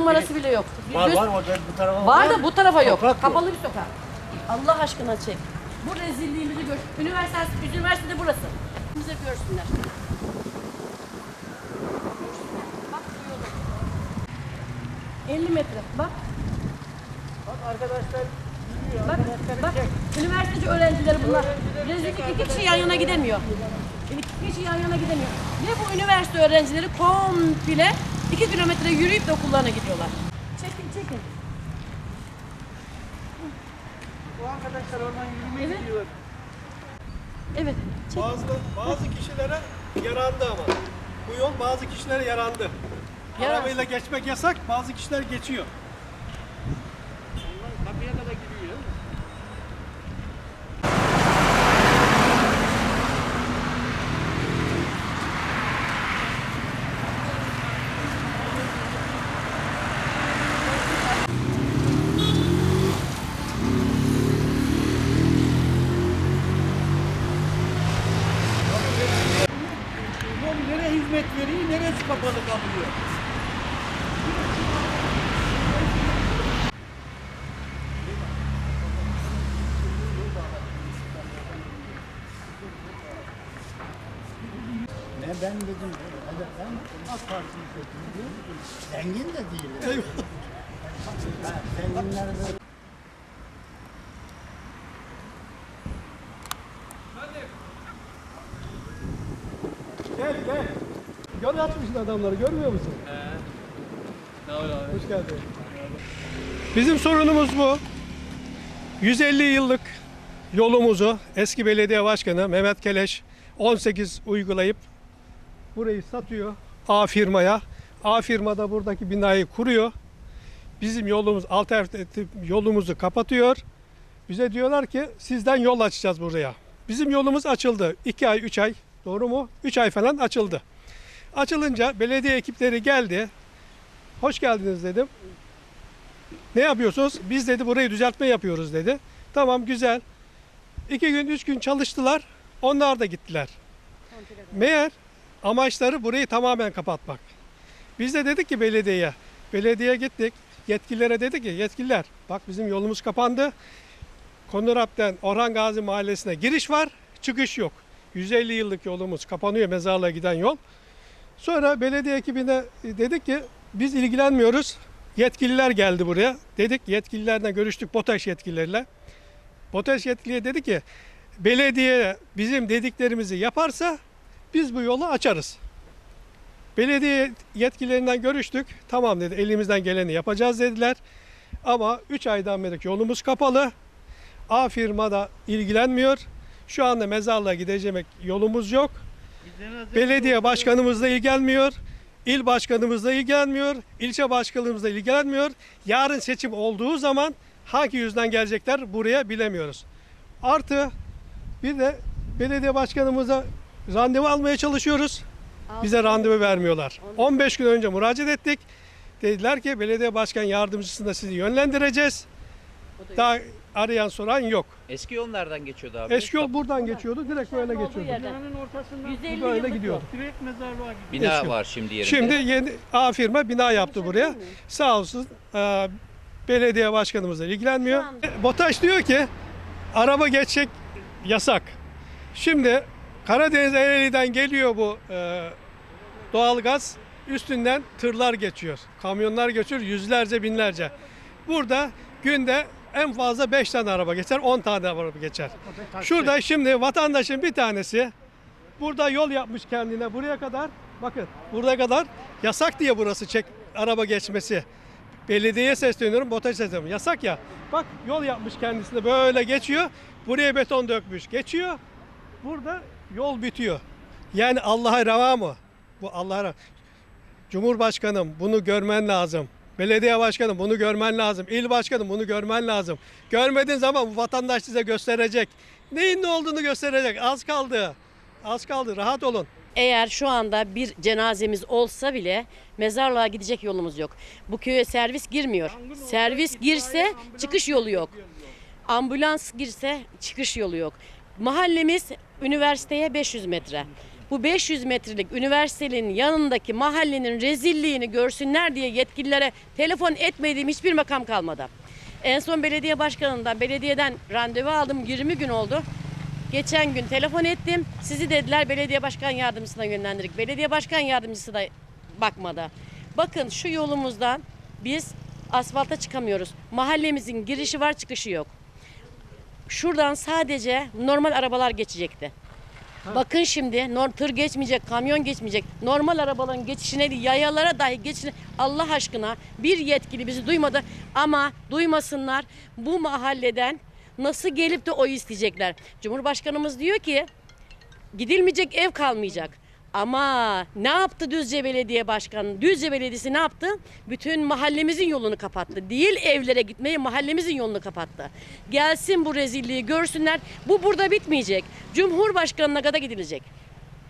numarası bile yok. Var Göz- var o da bu tarafa Var da bu tarafa yok. Sokak yok. Kapalı bir sokak. Allah aşkına çek. Bu rezilliğimizi gör. Üniversite, üniversitede burası. Bize görsünler. Bak bu yolu. 50 metre. Bak. Bak arkadaşlar yürüyor. Bak, Arkadaşları bak. çek. Üniversiteci öğrencileri bunlar. Rezillik iki kişi yan yana gidemiyor. İki kişi yan yana gidemiyor. Ve bu üniversite öğrencileri komple iki kilometre yürüyüp de okullarına gidiyorlar. Çekin çekin. Bu arkadaşlar oradan yürümeye Evet. gidiyor. Evet. Çek. Bazı bazı kişilere yarandı ama. Bu yol bazı kişilere yarandı. Yaran- Arabayla geçmek yasak, bazı kişiler geçiyor. Onlar kapıya kadar gidiyor. Veriyor, neresi kapalı kalıyor? Ne ben dedim, hadi ben AK Parti'yi seçtim. Zengin de değilim. Ha, Zenginler de Gel gel. Yol açmışsın adamları görmüyor musun? Hoş geldin. Bizim sorunumuz bu. 150 yıllık yolumuzu eski belediye başkanı Mehmet Keleş 18 uygulayıp burayı satıyor A firmaya. A firma da buradaki binayı kuruyor. Bizim yolumuz alternatif yolumuzu kapatıyor. Bize diyorlar ki sizden yol açacağız buraya. Bizim yolumuz açıldı. 2 ay, 3 ay. Doğru mu? 3 ay falan açıldı. Açılınca belediye ekipleri geldi. Hoş geldiniz dedim. Ne yapıyorsunuz? Biz dedi burayı düzeltme yapıyoruz dedi. Tamam güzel. İki gün, üç gün çalıştılar. Onlar da gittiler. Meğer amaçları burayı tamamen kapatmak. Biz de dedik ki belediyeye, belediyeye gittik. Yetkililere dedik ki yetkililer bak bizim yolumuz kapandı. Konurap'tan Orhan Gazi Mahallesi'ne giriş var, çıkış yok. 150 yıllık yolumuz kapanıyor mezarlığa giden yol. Sonra belediye ekibine dedik ki biz ilgilenmiyoruz. Yetkililer geldi buraya. Dedik yetkililerle görüştük BOTAŞ yetkilileriyle. BOTAŞ yetkiliye dedi ki belediye bizim dediklerimizi yaparsa biz bu yolu açarız. Belediye yetkililerinden görüştük. Tamam dedi elimizden geleni yapacağız dediler. Ama 3 aydan beri yolumuz kapalı. A firma da ilgilenmiyor. Şu anda mezarlığa gidecek yolumuz yok. Belediye başkanımız da ilgilenmiyor. İl başkanımız da ilgilenmiyor. ilçe başkanımız da ilgilenmiyor. Yarın seçim olduğu zaman hangi yüzden gelecekler buraya bilemiyoruz. Artı bir de belediye başkanımıza randevu almaya çalışıyoruz. Bize randevu vermiyorlar. 15 gün önce müracaat ettik. Dediler ki belediye başkan yardımcısında sizi yönlendireceğiz. Daha arayan soran yok. Eski yol nereden geçiyordu abi? Eski yol buradan geçiyordu. Direkt böyle geçiyordu. Binanın ortasından 150 Böyle yıllık gidiyordu. direkt mezarlığa gidiyor. Bina Eski. var şimdi yerinde. Şimdi yeni A firma bina yaptı buraya. Sağ olsun e, belediye başkanımız da ilgilenmiyor. Anda- BOTAŞ diyor ki araba geçecek yasak. Şimdi Karadeniz Ereğli'den geliyor bu e, doğalgaz. Üstünden tırlar geçiyor. Kamyonlar geçiyor yüzlerce binlerce. Burada günde en fazla 5 tane araba geçer 10 tane araba geçer. Şurada şimdi vatandaşın bir tanesi burada yol yapmış kendine buraya kadar. Bakın buraya kadar yasak diye burası çek araba geçmesi. Belediyeye sesleniyorum, BOTAŞ'a sesleniyorum. Yasak ya. Bak yol yapmış kendisine böyle geçiyor. Buraya beton dökmüş. Geçiyor. Burada yol bitiyor. Yani Allah'a rava mı? Bu Allah'a. Cumhurbaşkanım bunu görmen lazım. Belediye başkanım bunu görmen lazım. İl başkanım bunu görmen lazım. Görmediğin zaman bu vatandaş size gösterecek. Neyin ne olduğunu gösterecek. Az kaldı. Az kaldı. Rahat olun. Eğer şu anda bir cenazemiz olsa bile mezarlığa gidecek yolumuz yok. Bu köye servis girmiyor. Servis girse çıkış yolu yok. Ambulans girse çıkış yolu yok. Mahallemiz üniversiteye 500 metre. Bu 500 metrelik üniversitenin yanındaki mahallenin rezilliğini görsünler diye yetkililere telefon etmediğim hiçbir makam kalmadı. En son belediye başkanından, belediyeden randevu aldım. 20 gün oldu. Geçen gün telefon ettim. Sizi dediler belediye başkan yardımcısına yönlendirdik. Belediye başkan yardımcısı da bakmadı. Bakın şu yolumuzdan biz asfalta çıkamıyoruz. Mahallemizin girişi var çıkışı yok. Şuradan sadece normal arabalar geçecekti. Bakın şimdi nor- tır geçmeyecek, kamyon geçmeyecek. Normal arabaların geçişine değil, yayalara dahi geçişine Allah aşkına bir yetkili bizi duymadı ama duymasınlar. Bu mahalleden nasıl gelip de oy isteyecekler? Cumhurbaşkanımız diyor ki gidilmeyecek ev kalmayacak. Ama ne yaptı Düzce Belediye Başkanı? Düzce Belediyesi ne yaptı? Bütün mahallemizin yolunu kapattı. Değil evlere gitmeyi mahallemizin yolunu kapattı. Gelsin bu rezilliği görsünler. Bu burada bitmeyecek. Cumhurbaşkanına kadar gidilecek.